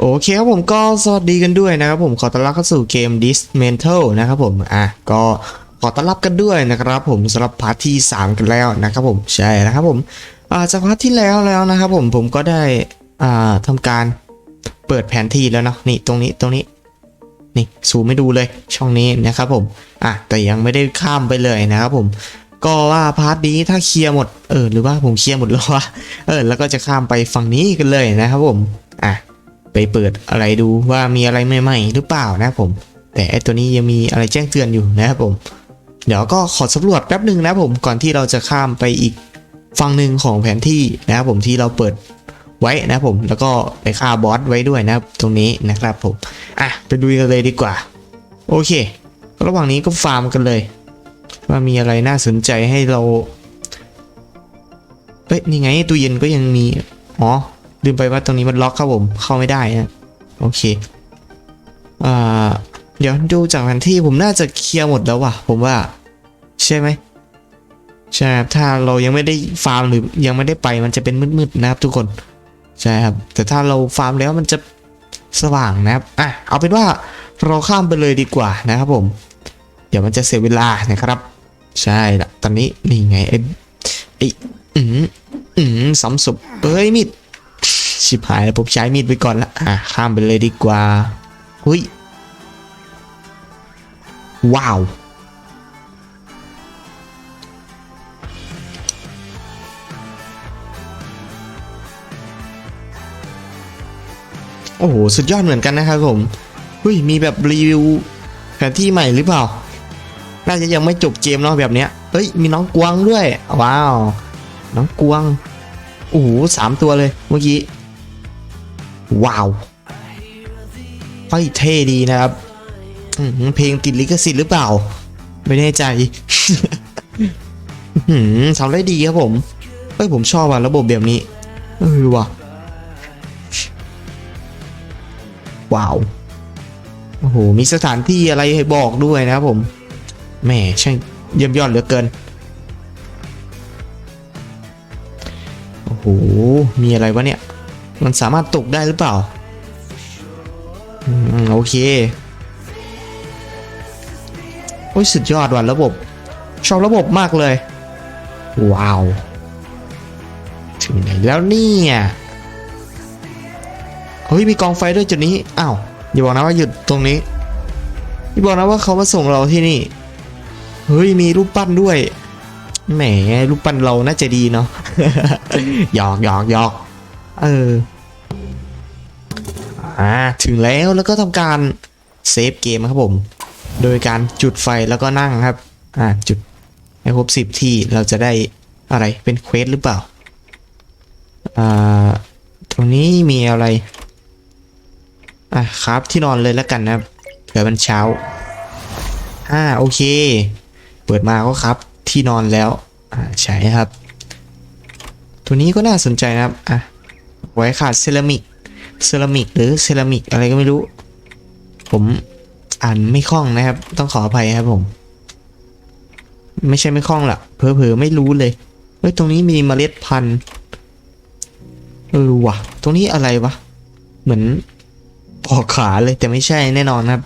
โอเคครับผมก็สวัสดีกันด้วยนะครับผมขอต้อนรับเข้าสู่เกม Dismantle นะครับผมอะก็ขอต้อนรับกันด้วยนะครับผมสำหรับพาร์ทที่ 3 กันแล้วนะครับผมใช่นะครับผมอ่าจากพาร์ทที่แล้วแล้วนะครับผมผมก็ได้อ่าทำการเปิดแผนที่แล้วเนาะนี่ตรงนี้ตรงนี้นี่ซูมไม่ดูเลยช่องนี้นะครับผมอะแต่ยังไม่ได้ข้ามไปเลยนะครับผมก็ว่าพาร์ทนี้ถ้าเคลียร์หมดเออหรือว่าผมเคลียร์หมดแล้ววะเออแล้วก็จะข้ามไปฝั่งนี้กันเลยนะครับผมอะ ไปเปิดอะไรดูว่ามีอะไรใหม่ๆหรือเปล่านะครับผม แต่ไอตัวนี้ยังมีอะไรแจ้งเตือนอยู่นะครับผม เดี๋ยวก็ขอสำรวจแป๊บหนึ่งนะผมก่อนที่เราจะข้ามไปอีกฝั่งหนึ่งของแผนที่นะครับผมที่เราเปิดไว้นะผมแล้วก็ไปฆ่าบอสไว้ด้วยนะตรงนี้นะครับผมอะไปดูกันเลยดีกว่า โอเค ระหว่างนี้ก็ฟาร์มกันเลย ว่ามีอะไรน่าสนใจให้เราเอ้ยนี่ไงตู้เย็นก็ยังมี อ๋อ ลืมไปว่าตรงนี้มันล็อกครับผมเข้าไม่ได้นะโอเคอ่าเดี๋ยวดูจากแผนที่ผมน่าจะเคลียร์หมดแล้วว่ะ ผมว่า ใช่ไหมใช่ครับถ้าเรายังไม่ได้ฟาร์มหรือยังไม่ได้ไปมันจะเป็นมืดๆนะครับ ทุกคนใช่ครับ แต่ถ้าเราฟาร์มแล้วมันจะสว่างนะครับอะเอาเป็นว่าเราข้ามไปเลยดีกว่านะครับผม เดี๋ยวมันจะเสียเวลานะครับ ใช่ละตอนนี้นี่ไงไอ้ไอ้อืมอืมสำศพเอ้ยมิด ชิบหายแล้วผมใช้มีดไปก่อนละอะข้ามไปเลยดีกว่าหุยว้าวโอ้โห สุดยอดเหมือนกันนะครับผมเฮ้ย มีแบบรีวิวแผนที่ใหม่หรือเปล่า น่าจะยังไม่จบเกมเนาะแบบเนี้ย เฮ้ย มีน้องกวางด้วย ว้าว น้องกวาง โอ้โหสามตัวเลย เมื่อกี้ ว้าวไฟเท่ดีนะครับเพลงติดลิขสิทธิ์หรือเปล่า ไม่แน่ใจทำได้ดีครับผมเอ้ยผมชอบอะระบบแบบนี้ เออว่ะ ว้าว โอ้โห มีสถานที่อะไรให้บอกด้วยนะครับผม แหม่ช่างเยี่ยมยอดเหลือเกิน โอ้โห มีอะไรวะเนี่ย มันสามารถตกได้หรือเปล่าอืมโอเค โอ้ยสุดยอดว่ะระบบ ชอบระบบมากเลย ว้าว ถึงไหนแล้วเนี่ยเฮ้ยมีกองไฟด้วยจุดนี้ อ้าว อย่าบอกนะว่าหยุดตรงนี้ อย่าบอกนะว่าเขามาส่งเราที่นี่ เฮ้ยมีรูปปั้นด้วย แหมรูปปั้นเราน่าจะดีเนาะหยอกหยอกหยอก เอออ่าถึงแล้วแล้วก็ทำการเซฟเกมครับผม โดยการจุดไฟแล้วก็นั่งครับ อ่าจุดให้ครบสิบที่เราจะได้อะไรเป็นเควสหรือเปล่า อ่า ตรงนี้มีอะไร อะครับที่นอนเลยแล้วกันนะครับเผื่อมันเช้า อ่าโอเค เปิดมาก็ครับที่นอนแล้ว อ่าใช่ครับ ตัวนี้ก็น่าสนใจนะครับ อะ ไว้ขาดเซรามิก เซรามิกหรือเซรามิกอะไรก็ไม่รู้ ผมอ่านไม่คล่องนะครับ ต้องขออภัยครับผม ไม่ใช่ไม่คล่องหรอกเผลอๆไม่รู้เลยเฮ้ยตรงนี้มีเมล็ดพันธุ์เออว่ะ ตรงนี้อะไรวะ เหมือนปอกขาเลยแต่ไม่ใช่แน่นอนครับ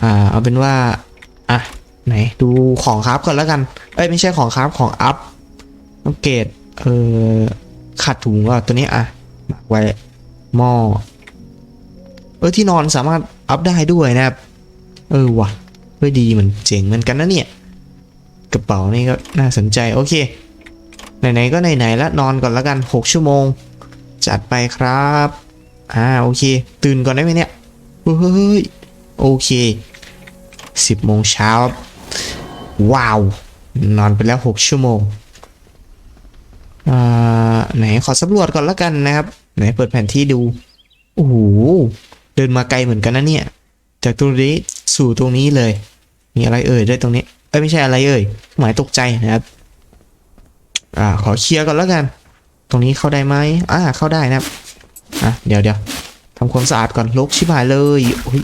อ่า เอาเป็นว่า อะ ไหน ดูของคราฟก่อนแล้วกัน เอ้ย ไม่ใช่ของคราฟของอัพอัปเกรดเออ ขาดถุงอะตัวนี้อะหมักไว้หม้อเออที่นอนสามารถอัพได้ด้วยนะครับ เออว่ะเฮ้ยดีเหมือนเจ๋งเหมือนกันนะเนี่ย กระเป๋านี่ก็น่าสนใจโอเค ไหนๆก็ไหนๆแล้วนอนก่อนล้วกัน 6 ชั่วโมง จัดไปครับอ่าโอเค ตื่นก่อนได้ไหมเนี่ยเฮ้ยโอเค 10โมงเช้าว้าว นอนไปแล้ว 6 ชั่วโมง ไหนขอสำรวจก่อนล้วกันนะครับ ไหนเปิดแผนที่ดู โอ้โห เดินมาไกลเหมือนกันนะเนี่ย จากตรงนี้สู่ตรงนี้เลย มีอะไรเอ่ยด้วยตรงนี้ เอ้ยไม่ใช่อะไรเอ่ย หมายตกใจนะครับ อ่า ขอเคลียร์ก่อนแล้วกัน ตรงนี้เข้าได้ไหมอ่า เข้าได้นะครับ อะ เดี๋ยวเดี๋ยวทำความสะอาดก่อนลกชิบหายเลยโอ้ย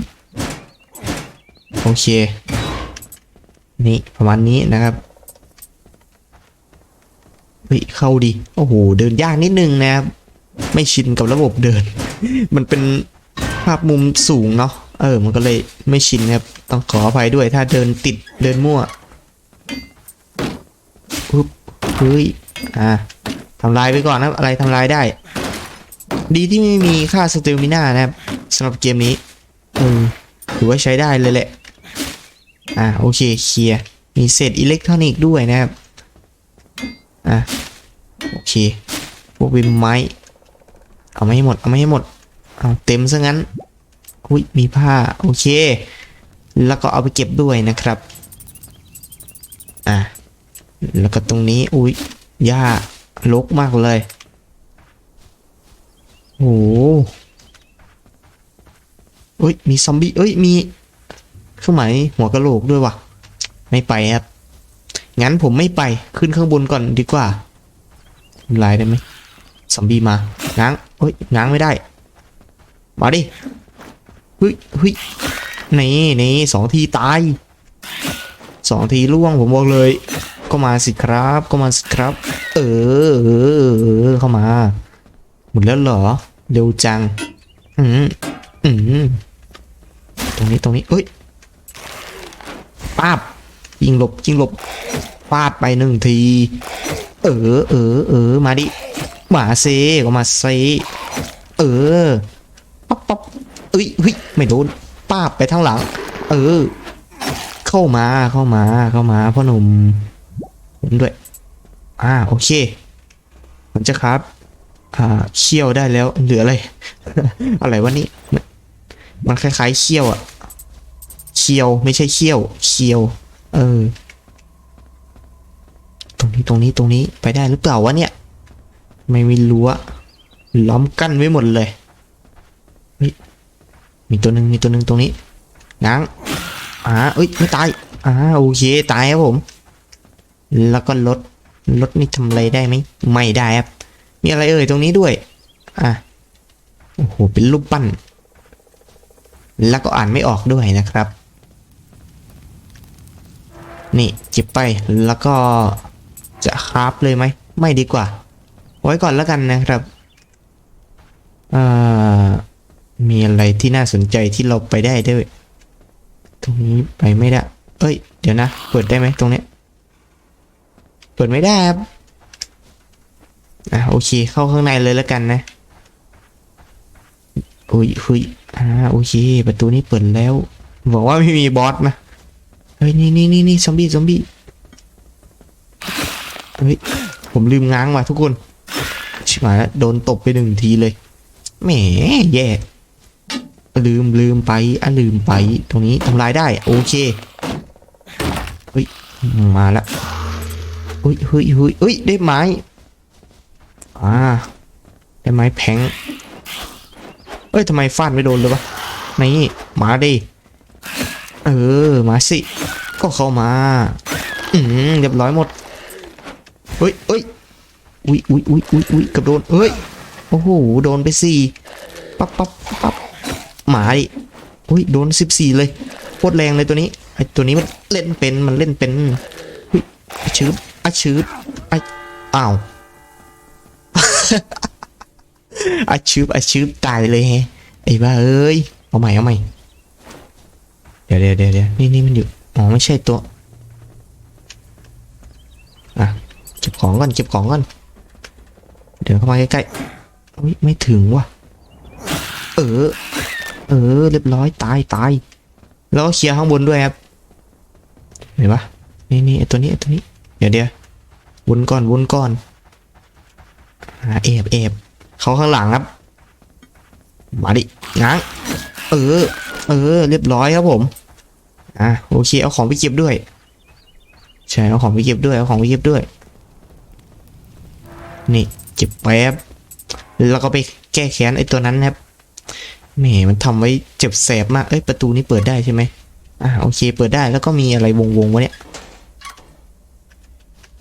โอเค นี่ประมาณนี้นะครับ ฮ้ยเข้าดีโอ้โหเดินยากนิดนึงนะครับไม่ชินกับระบบเดิน มันเป็นภาพมุมสูงเนาะเออ มันก็เลยไม่ชินครับ ต้องขออภัยด้วยถ้าเดินติดเดินมั่วปุ๊บเฮ้ยอ่าทำลายไปก่อนนะอะไรทำลายได้ ดีที่ไม่มีค่าสเตลมิน่านะครับสำหรับเกมนี้เออถือว่าใช้ได้เลยแหละ อ่าโอเคเคลียร์มีเศษอิเล็กทรอนิกส์ด้วยนะครับ อะโอเคพวกวิมไม้เอาไม่ให้หมดเอาไม่ให้หมดเอาเต็มซะงั้นอุ้ยมีผ้าโอเค แล้วก็เอาไปเก็บด้วยนะครับอะแล้วก็ตรงนี้อุ้ยหญ้ารกมากเลยโอ้โหเอ้ยมีซอมบี้เอ้ยมีเครื่องหมายหัวกะโหลกด้วยวะไม่ไปครับ งั้นผมไม่ไปขึ้นข้างบนก่อนดีกว่าทำลายได้ไหมซอมบีมาง้างเฮ้ยง้างไม่ได้ มาดิเฮ้ยเฮ้ยนี่นี่สองทีตายสองทีล่วงผมบอกเลย ก็มาสิครับก็มาสิครับ เออเออเออเข้ามาหมดแล้วเหรอ เร็วจัง อืมอืมตรงนี้ตรงนี้เอ้ยป้าบ ยิงหลบยิงหลบฟาดไปหนึ่งที เออเออเออมาดิมาเซก็มาเซเออป๊อปป๊อปเอ้ยเฮ้ยไม่โดนป้าบไปทางหลัง เออ เข้ามาเข้ามาเข้ามาพ่อหนุ่มผมด้วย อ่าโอเคผมจะครับ อ่าเคี่ยวได้แล้วเหลืออะไรอะไรวะนี่มันมันคล้ายๆเคี่ยวอะเคี่ยวไม่ใช่เคี่ยวเคี่ยว เออ ตรงนี้ตรงนี้ตรงนี้ไปได้หรือเปล่าวะเนี่ย ไม่มีรั้วล้อมกั้นไว้หมดเลยมีตัวหนึ่งมีตัวหนึ่งตรงนี้ง้างอ่าเอ้ยไม่ตายอ่าโอเคตายครับผม แล้วก็รถรถนี่ทำอะไรได้ไหมไม่ได้ครับ มีอะไรเอ่ยตรงนี้ด้วย อะโอ้โหเป็นรูปปั้น แล้วก็อ่านไม่ออกด้วยนะครับ นี่เก็บไปแล้วก็จะคราฟเลยไหม ไม่ดีกว่า ไว้ก่อนแล้วกันนะครับมีอะไรที่น่าสนใจที่เราไปได้ด้วย ตรงนี้ไปไม่ได้ เอ้ย เดี๋ยวนะ เปิดได้ไหมตรงเนี้ย เปิดไม่ได้ครับ อะโอเค เข้าข้างในเลยแล้วกันนะอุ้ยหุยอ่าโอเค ประตูนี้เปิดแล้ว บอกว่าไม่มีบอสนะ ฮ้ยนี่นี่นี่นี่ซอมบี้ซอมบี้เฮ้ยผมลืมง้างว่ะทุกคนชิบหายแล้วโดนตบไปหนึ่งทีเลยแหมแย่ลืมลืมไปอะลืมไปตรงนี้ทำลายได้ โอเคเฮ้ยมาแล้วเฮ้ยเฮ้ยเฮ้ยเฮ้ยได้ไม้อ่าได้ไม้แผงเอ้ยทำไมฟาดไม่โดนเลยวะนี่มาดิ เออ มาสิ ก็เข้ามา อืมเรียบร้อยหมด เฮ้ยเฮ้ยอุ้ยอุ้ยอุ้ยอุ้ยอุ้ยกับโดนเฮ้ย โอ้โห โดนไปสี่ปั๊บปั๊บปั๊บหมาดิอุ้ย โดนสิบสี่เลย โคตรแรงเลยตัวนี้ ไอตัวนี้มันเล่นเป็น มันเล่นเป็นอุ้ยอชืบอะชืบไออ้าวอาชืบอาชืบตายเลยแฮะไอ้บ้าเอ้ย เอาใหม่เอาใหม่ ดี๋ยวเดี๋ยวเดี๋ยวเดี๋ยวนี่นี่มันอยู่ อ๋อ ไม่ใช่ตัว อะ เก็บของก่อน เก็บของก่อน เดี๋ยวเข้ามาใกล้ๆอุ้ยไม่ถึงว่ะ เออ เออ เรียบร้อย ตาย ตาย แล้วก็เคลียร์ข้างบนด้วยครับ เห็นปะนี่นี่ไอตัวนี้ไอตัวนี้ เดี๋ยวเดี๋ยววนก่อน วนก่อนอ่าเอบเอบเขาข้างหลังครับ มาดิง้างเออ เออ เรียบร้อยครับผม อะโอเคเอาของไปเก็บด้วย ใช่เอาของไปเก็บด้วยเอาของไปเก็บด้วย นี่เก็บแป๊บแล้วก็ไปแก้แค้นไอ้ตัวนั้นครับแหมมันทำไว้เจ็บแสบมากเอ้ยประตูนี้เปิดได้ใช่ไหมอะโอเค เปิดได้แล้วก็มีอะไรวงวงๆวะเนี่ย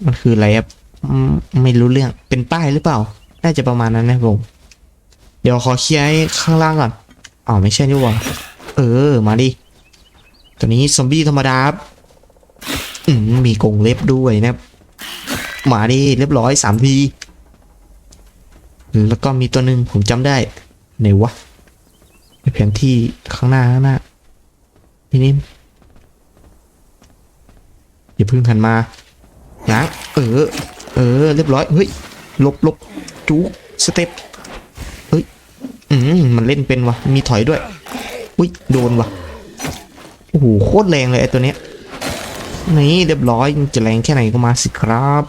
มันคืออะไรครับไม่รู้เรื่องเป็นป้ายหรือเปล่า น่าจะประมาณนั้นนะผมเดี๋ยวขอเคลียร์ให้ข้างล่างก่อนอ๋อไม่ใช่นี่หว่าเออ มาดิ ตัวนี้ซอมบี้ธรรมดาครับมีกงเล็บด้วยนะครับมาดิเรียบร้อยสามที แล้วก็มีตัวหนึ่งผมจำได้ไหนวะในแผนที่ข้างหน้าข้างหน้านี่นี่อย่าพึ่งหันมานะเออ เออ เรียบร้อย เฮ้ย ลบลบจูสเต็ป เฮ้ย อืมมันเล่นเป็นวะมีถอยด้วย อุ้ย โดนวะ โอ้โหโคตรแรงเลยไอ้ตัวเนี้ยนี่เรียบร้อยจะแรงแค่ไหนก็มาสิครับ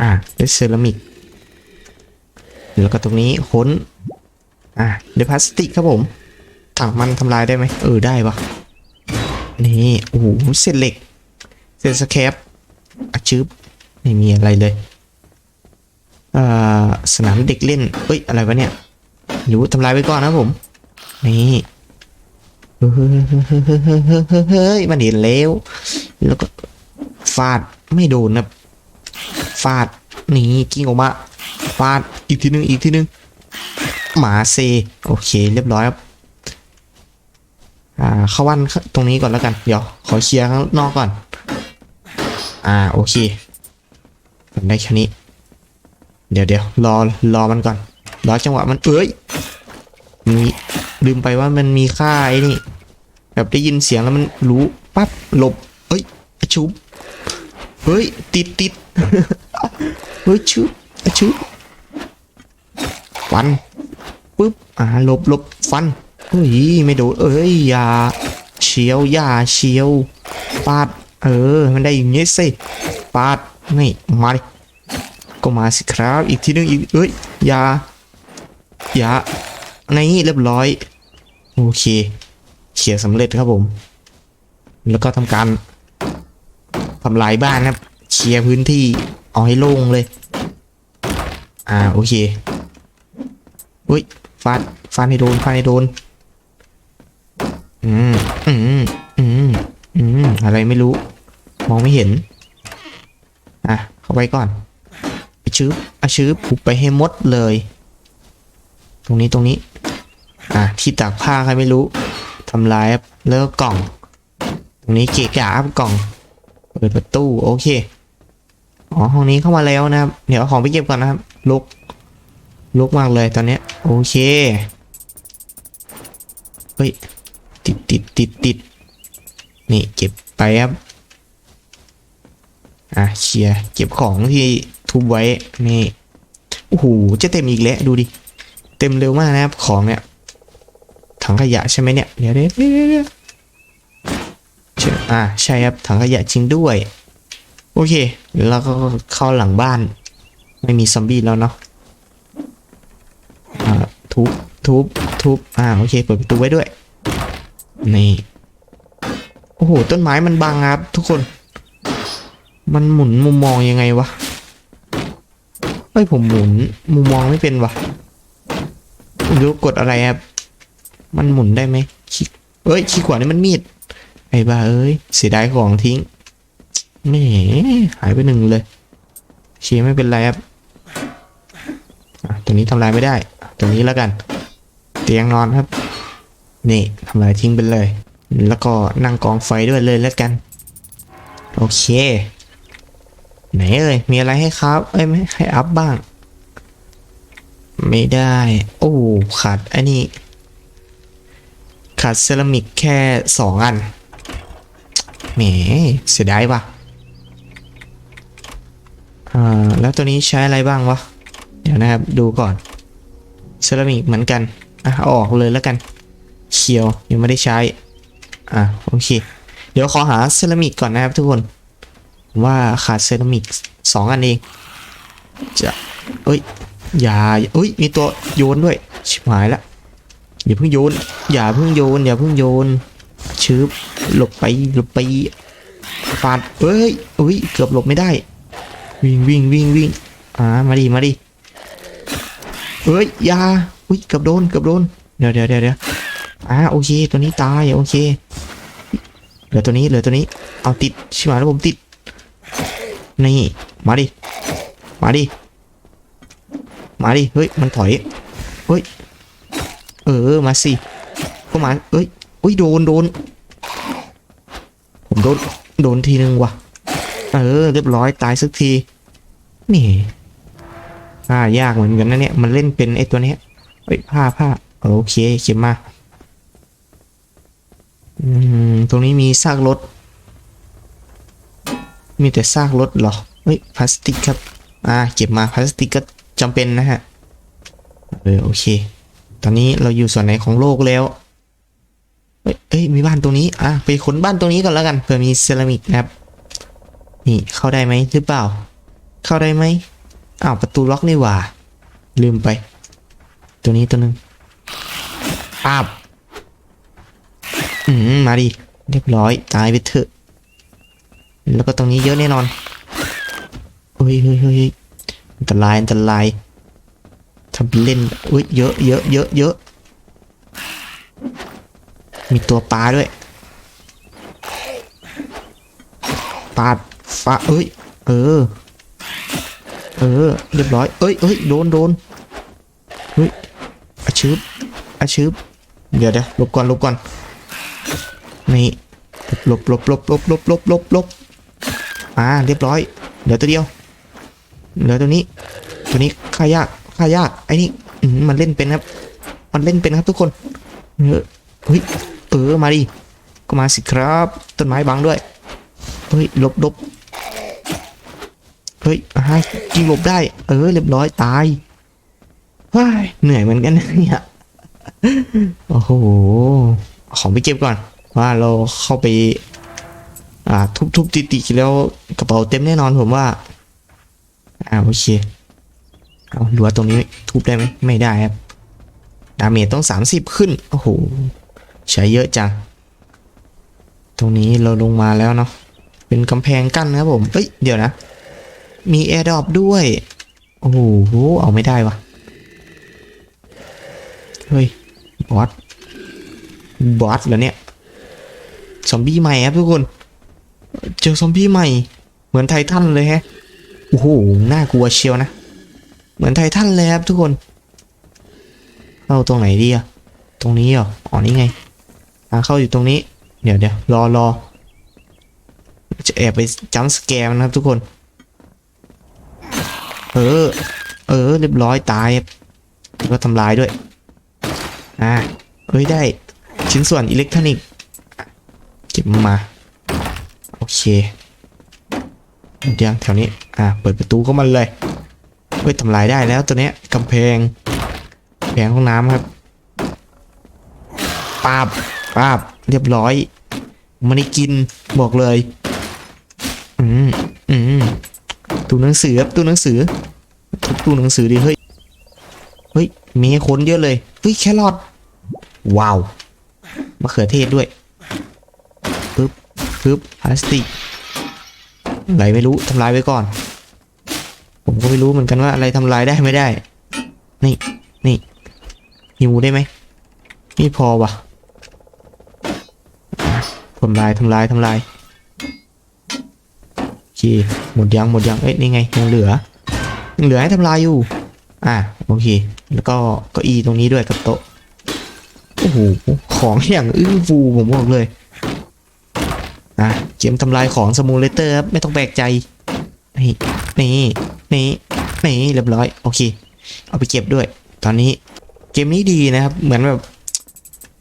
อะได้เซรามิกแล้วก็ตรงนี้ค้นอะได้พลาสติกครับผมถังมันทำลายได้ไหมเออได้ปะนี่โอ้โหเศษเหล็กเศษสแครปอะชึบไม่มีอะไรเลยเอ่อสนามเด็กเล่นเอ้ยอะไรวะเนี่ยหรือทำลายไปก่อนนะผมนี่ ฮ้ยมันเห็นแล้ว แล้วก็ฟาดไม่โดนนะฟาดหนีกิ้งออกมาฟาดอีกทีนึงอีกทีนึงหมาเซโอเค เรียบร้อยครับอ่าเข้าวันตรงนี้ก่อนแล้วกัน เดี๋ยว ขอเคลียร์ข้างนอกก่อน อ่าโอเคได้แค่นี้ เดี๋ยวเดี๋ยวรอรอมันก่อนรอจังหวะมันเอ้ยมีลืมไปว่ามันมีค่าไอ้นี่ แบบได้ยินเสียงแล้วมันรู้ปั๊บหลบเอ้ยอชุบเฮ้ยติดติดเฮ้ยชุบอชุบฟันปุ๊บอ่าหลบหลบฟันเฮ้ยไม่โดนเอ้ยอย่าเฉียวอย่าเฉียวปาดเออมันได้อย่างงี้สิปาดนี่มาดิก็มาสิครับอีกทีนึงอีกเอ้ยอย่าอย่าในนี้เรียบร้อยโอเค เคลียร์สำเร็จครับผม แล้วก็ทำการทำลายบ้านนะครับเคลียร์พื้นที่เอาให้โล่งเลย อ่าโอเคอุ้ยฟาดฟาดให้โดนฟาดให้โดน อืมอืมอืมอืมอะไรไม่รู้ มองไม่เห็น อะ เข้าไปก่อนอาชื้ออาชื้อผูกไปให้หมดเลย ตรงนี้ตรงนี้ อะที่ตากผ้าใครไม่รู้ำลายครับแล้วก็กล่อง ตรงนี้เกะกะครับกล่อง เปิดประตูโอเค อ๋อห้องนี้เข้ามาแล้วนะครับ เดี๋ยวของไปเก็บก่อนนะครับ ลุก ลุกมากเลยตอนนี้โอเคเฮ้ยติดติดติดติดนี่เก็บไปครับ อะเคลียเก็บของที่ทุบไว้นี่โอ้โหจะเต็มอีกแล้วดูดิ เต็มเร็วมากนะครับของเนี่ย ถังขยะใช่ไหมเนี่ยเดี๋ยวเดี๋ยวเดี๋ยวเดี๋ยวเชื่ออ่าใช่ครับถังขยะจริงด้วย โอเค แล้วก็เข้าหลังบ้าน ไม่มีซอมบี้แล้วเนาะอ่าทุบทุบทุบอ่าโอเคเปิดประตูไว้ด้วย นี่โอ้โหต้นไม้มันบังครับทุกคน มันหมุนมุมมองยังไงวะเฮ้ยผมหมุนมุมมองไม่เป็นวะไม่รู้กดอะไรครับ มันหมุนได้ไหมคลิกเอ้ยคลิกขวานี่มันมีด ไอ้บ้าเอ้ยเสียดายของทิ้งแหมหายไปหนึ่งเลยเชียไม่เป็นไรครับตรงนี้ทำลายไม่ได้ ตรงนี้แล้วกัน เตียงนอนครับ นี่ทำลายทิ้งไปเลย แล้วก็นั่งกองไฟด้วยเลยแล้วกัน โอเค ไหนเอ่ยมีอะไรให้ครับ เอ้ยไม่ให้อัพบ้าง ไม่ได้ โอ้ขาดอันนี้ ขาดเซรามิกแค่สองอัน แหม เสียดายว่ะ อ่า แล้วตัวนี้ใช้อะไรบ้างวะ เดี๋ยวนะครับ ดูก่อน เซรามิกเหมือนกัน อะ เอาออกเลยแล้วกัน เขียวยังไม่ได้ใช้ อะ โอเค เดี๋ยวขอหาเซรามิกก่อนนะครับทุกคน ว่าขาดเซรามิกสองอันเอง จะเอ้ย อย่าเอ้ย มีตัวโยนด้วย ชิบหายละ อย่าเพิ่งโยน อย่าเพิ่งโยน อย่าเพิ่งโยน ชืบหลบไปหลบไปฟาดเอ้ยเอ้ยเกือบหลบไม่ได้ วิ่งวิ่งวิ่งวิ่งอ่ามาดิมาดิเอ้ยอย่าอุ้ยเกือบโดนเกือบโดนเดี๋ยวเดี๋ยวเดี๋ยวเดี๋ยวอ่าโอเค ตัวนี้ตายโอเคเหลือตัวนี้เหลือตัวนี้เอาติดชิบหาแล้วผมติดนี่มาดิมาดิมาดิเฮ้ยมันถอยเฮ้ย เออมาสิก็มาเอ้ยอุ้ยโดนโดน ผมโดนโดนทีนึงว่ะ เออ เรียบร้อยตายสักที นี่ผ้ายากเหมือนกันนะเนี่ย มันเล่นเป็นไอ้ตัวเนี้ยเฮ้ยผ้าผ้าโอเคเข็มมาอืมตรงนี้มีซากรถ มีแต่ซากรถเหรอเฮ้ยพลาสติกครับ อ่า เก็บมาพลาสติกก็จำเป็นนะฮะ เออ โอเค ตอนนี้เราอยู่ส่วนไหนของโลกแล้ว เอ้ยมีบ้านตรงนี้ อะ ไปขนบ้านตรงนี้ก่อนแล้วกัน เผื่อมีเซรามิกนะครับ นี่เข้าได้ไหมหรือเปล่า เข้าได้ไหมอ้าวประตูล็อกนี่หว่า ลืมไป ตัวนี้ตัวหนึ่งปาบอืมมาดิเรียบร้อย ตายไปเถอะ แล้วก็ตรงนี้เยอะแน่นอนเฮ้ยเฮ้ยเฮ้ยเฮ้ยอันตรายอันตราย ทำเป็นเล่นอุ้ยเยอะเยอะเยอะเยอะมีตัวปลาด้วยปาดฟ้าเอ้ย เออ เออ เรียบร้อย เอ้ยเอ้ยโดนโดนเฮ้ยอาชืบอาชืบเดี๋ยวเดี๋ยวลบก่อนลบก่อนนี่ลบลบลบลบลบลบลบลบอ่าเรียบร้อย เหลือตัวเดียว เหลือตัวนี้ ตัวนี้ฆ่ายาก ฆ่ายากไอ้นี่มันเล่นเป็นครับ มันเล่นเป็นครับทุกคนเออเฮ้ยเออมาดิก็มาสิครับ ต้นไม้บังด้วยเฮ้ยหลบลบเฮ้ยอ่ายิงหลบได้ เออเรียบร้อยตายว้ายเหนื่อยเหมือนกันเนี่ยโอ้โหของไปเก็บก่อน ว่าเราเข้าไป อ่า ทุบๆติๆแล้วกระเป๋าเต็มแน่นอนผมว่า อ่าโอเค เอารือว่าตรงนี้ทุบได้ไหมไม่ได้ครับ ดาเมจต้อง 30 ขึ้น โอ้โห ใช้เยอะจัง ตรงนี้เราลงมาแล้วเนาะ เป็นกำแพงกั้นนะครับผม เอ้ย เดี๋ยวนะ มีแอร์ดรอปด้วย โอ้โห เอาไม่ได้วะเฮ้ย บอส บอสเหรอเนี่ย ซอมบี้ใหม่ครับทุกคน เจอซอมบี้ใหม่ เหมือนไททันเลยแฮะ โอ้โห น่ากลัวเชียวนะ เหมือนไททันเลยครับทุกคนเข้าตรงไหนดีอะตรงนี้เหรออ๋อนี่ไงทางเข้าอยู่ตรงนี้ เดี๋ยวเดี๋ยวรอรอจะแอบไปจัมป์สแกมนะครับทุกคน เออ เออ เรียบร้อยตายแล้วก็ทำลายด้วย อ่าเอ้ยได้ ชิ้นส่วนอิเล็กทรอนิกส์เก็บมา โอเค เดี๋ยวแถวนี้ อ่า เปิดประตูเข้ามาเลย เฮ้ยทำลายได้แล้วตัวเนี้ยกำแพงแพงห้องน้ำครับปาบปาบเรียบร้อย มันได้กินบอกเลย อืมอืมตู้หนังสือครับตู้หนังสือทุบตู้หนังสือดิเฮ้ยเฮ้ยมีให้คนเยอะเลยเฮ้ยแครอทว้าวมะเขือเทศด้วยปึ๊บปึ๊บพลาสติกอะไรไม่รู้ทำลายไว้ก่อน ผมก็ไม่รู้เหมือนกันว่าอะไรทำลายได้ไม่ได้ นี่นี่หิวได้ไหมไม่พอว่ะทำลายทำลายทำลายโอเคหมดยังหมดยังเอ้ยนี่ไงยังเหลือยังเหลือให้ทำลายอยู่ อะโอเค แล้วก็เก้าอี้ตรงนี้ด้วยกับโต๊ะโอ้โหของอย่างอื้อฟูผมบอกเลยอะเกมทำลายของสมูเลเตอร์ครับไม่ต้องแปลกใจนี่ นี่นี่นี่เรียบร้อยโอเค เอาไปเก็บด้วย ตอนนี้เกมนี้ดีนะครับ เหมือนแบบ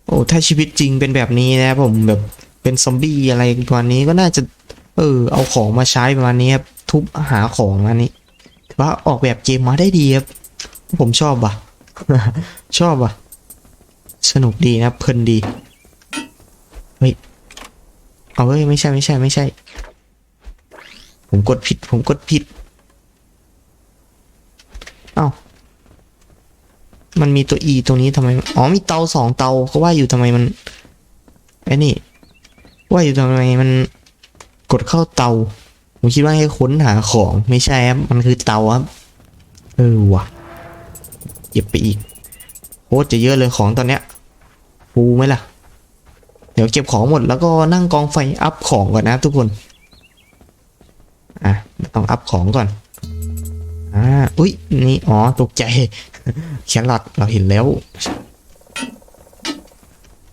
โอ้ถ้าชีวิตจริงเป็นแบบนี้นะครับผมแบบเป็นซอมบี้อะไรประมาณนี้ก็น่าจะ เออ เอาของมาใช้ประมาณนี้ครับทุบหาของประมานี้ถือว่าออกแบบเกมมาได้ดีครับ ผมชอบว่ะ ชอบว่ะ สนุกดีนะเพลินดีเฮ้ยเอาเฮ้ยไม่ใช่ไม่ใช่ไม่ใช่ ผมกดผิด ผมกดผิด เอ้า มันมีตัว E ตรงนี้ทำไม อ๋อมีเตาสองเตาก็ว่าอยู่ทำไมมันไอ้นี่ว่าอยู่ทำไมมันกดเข้าเตา ผมคิดว่าให้ค้นหาของไม่ใช่ครับ มันคือเตาครับเออว่ะเก็บไปอีกโคตรจะเยอะเลยของตอนเนี้ยฟูไหมล่ะ เดี๋ยวเก็บของหมดแล้วก็นั่งกองไฟอัพของก่อนนะทุกคน อะต้องอัพของก่อนอ่าอุ้ยนี่อ๋อตกใจ แครอทเราเห็นแล้ว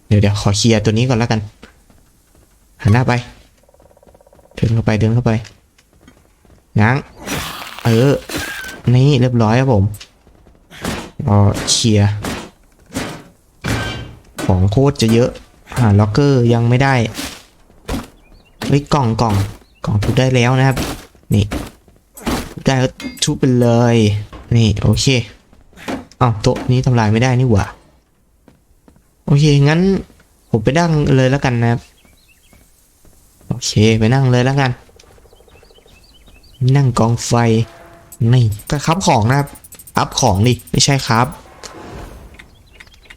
เดี๋ยวเดี๋ยวขอเคลียร์ตัวนี้ก่อนแล้วกันหันหน้าไป เดินเข้าไปเดินเข้าไปง้าง เออ นี่เรียบร้อยครับผมก็เคลียร์ของโคตรจะเยอะ หาล็อกเกอร์ยังไม่ได้ เฮ้ยกล่องกล่องกล่องทุบได้แล้วนะครับ นี่ ได้ก็ทุบไปเลย นี่ โอเค อ้าวโต๊ะนี้ทำลายไม่ได้นี่หว่า โอเค งั้น ผมไปนั่งเลยแล้วกันนะครับ โอเค ไปนั่งเลยแล้วกัน นั่งกองไฟ นี่ก็ครับของนะครับ อัพของดิ ไม่ใช่ครับ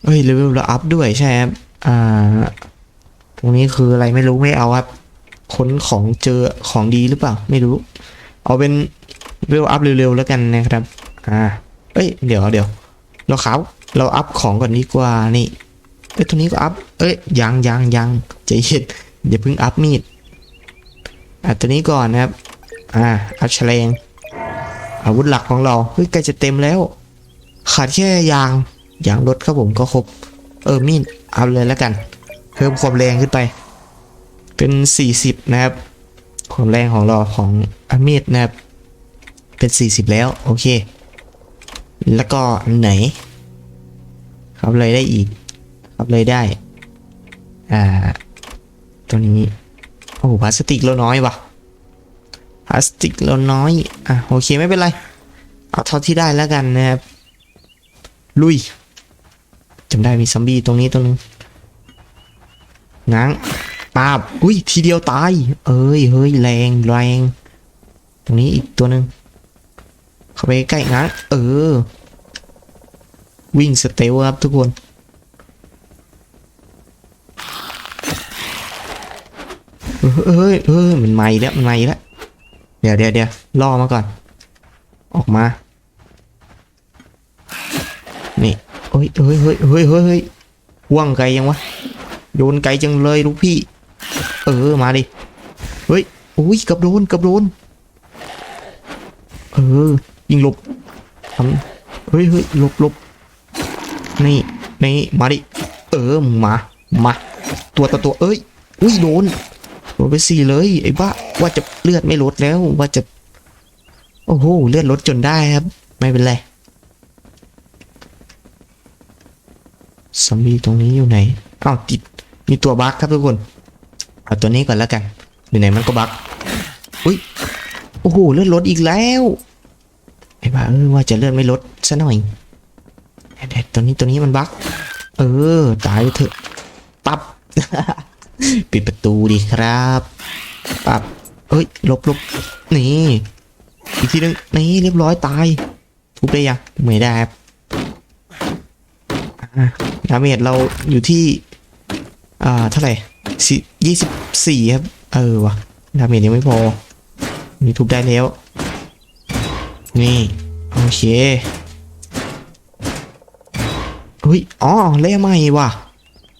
เฮ้ยเลเวลเราอัพด้วยใช่ครับ อ่า ตรงนี้คืออะไรไม่รู้ไม่เอาครับ ค้นของเจอของดีหรือเปล่า ไม่รู้ เอาเป็นเลเวลอัพเร็วๆแล้วกันนะครับ อ่า เอ้ย เดี๋ยวเดี๋ยว เราครับ เราอัพของก่อนดีกว่านี่เอ้ยตัวนี้ก็อัพ เอ้ยยังยังยังใจเย็นอย่าเพิ่งอัพมีดอะตัวนี้ก่อนนะครับ อ่าอัพแฉลงอาวุธหลักของเราเฮ้ยใกล้จะเต็มแล้ว ขาดแค่ยางยางรถครับผมก็ครบ เออมีดเอาเลยแล้วกันเพิ่มความแรงขึ้นไป เป็น 40 นะครับ ความแรงของเราของอามีดนะครับ เป็น 40 แล้ว โอเค แล้วก็อันไหน ครับเลยได้อีก ครับเลยได้ อ่า ตัวนี้ โอ้โหพลาสติกเราน้อยว่ะพลาสติกเราน้อย อะโอเคไม่เป็นไร เอาเท่าที่ได้แล้วกันนะครับ ลุยจำได้มีซอมบี้ตรงนี้ตรงนึงง้างปาบ อุ้ยทีเดียวตาย เอ้ยเฮ้ยแรงแรง ตรงนี้อีกตัวหนึ่ง เข้าไปใกล้ง้างเออ วิ่งสเตลครับทุกคนเฮ้ยเฮ้ยมันไม้แล้วมันไม้แล้วเดี๋ยวเดี๋ยวเดี๋ยวล่อมาก่อน ออกมา นี่เฮ้ยเฮ้ยเฮ้ยเฮ้ยเฮ้ยว่างไกลยังวะ โยนไกลจังเลยลูกพี่ เออ มาดิ เฮ้ย อุ้ยกับโดนกับโดน เออ ยิงลบทำเฮ้ยเฮ้ยลบลบนี่นี่มาดิ เออมามาตัวต่อตัวเอ้ย อุ้ยโดนโดนไปสี่เลยไอ้บ้าว่าจะเลือดไม่ลดแล้วว่าจะ โอ้โหเลือดลดจนได้ครับ ไม่เป็นไรซอมบี้ตรงนี้อยู่ไหนอ้าวติดมีตัวบั๊กครับทุกคนเอาตัวนี้ก่อนแล้วกันอยู่ไหนมันก็บั๊กอุ้ยโอ้โหเลือดลดอีกแล้ว ไอ้บ้าเออว่าจะเลือดไม่ลดซะหน่อยเด็ดตัวนี้ตัวนี้มันบั๊กเออ ตายเถอะปับปิดประตูดีครับปับเอ้ยหลบหลบนี่อีกทีนึงนี่เรียบร้อยตายทุบได้ยังไม่ได้ครับดาเมจเราอยู่ที่อ่าเท่าไหร่สิยี่สิบสี่ครับ เออวะดาเมจยังไม่พอนี่ทุบได้แล้ว นี่ โอเคเฮ้ยอ๋อเล่ใหม่ว่ะ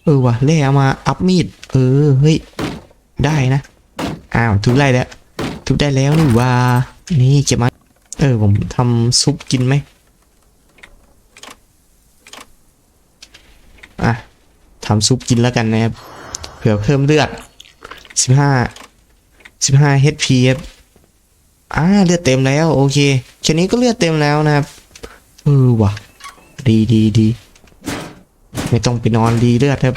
เออว่ะเล่มาอัพมีด เออ เฮ้ย ได้นะ อ้าว ทุบได้แล้ว ทุบได้แล้วนี่ว่า นี่เก็บมา เออ ผมทำซุปกินไหมอะทำซุปกินแล้วกันนะครับ เผื่อเพิ่มเลือดสิบห้าสิบห้า HP ครับ อ่าเลือดเต็มแล้วโอเคแค่นี้ก็เลือดเต็มแล้วนะครับเออว่ะ ดีดีดีไม่ต้องไปนอนดีเลือดครับ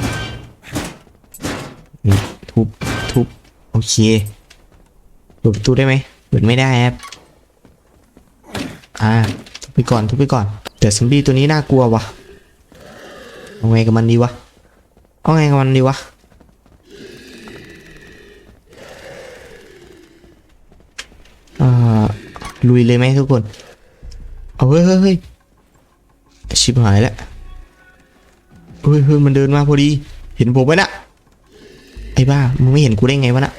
ทุบทุบโอเคเปิดประตูได้ไหมเปิดไม่ได้ครับอ่าทุบไปก่อนทุบไปก่อนแต่ซอมบี้ตัวนี้น่ากลัววะเอาไงกับมันดีวะเอาไงกับมันดีวะ อ่า ลุยเลยไหมทุกคนเอาเฮ้ยเฮ้ยชิบหายแล้วเฮ้ยเฮ้ยมันเดินมาพอดี เห็นผมไหมนะไอ้บ้ามึงไม่เห็นกูได้ไงวะนะ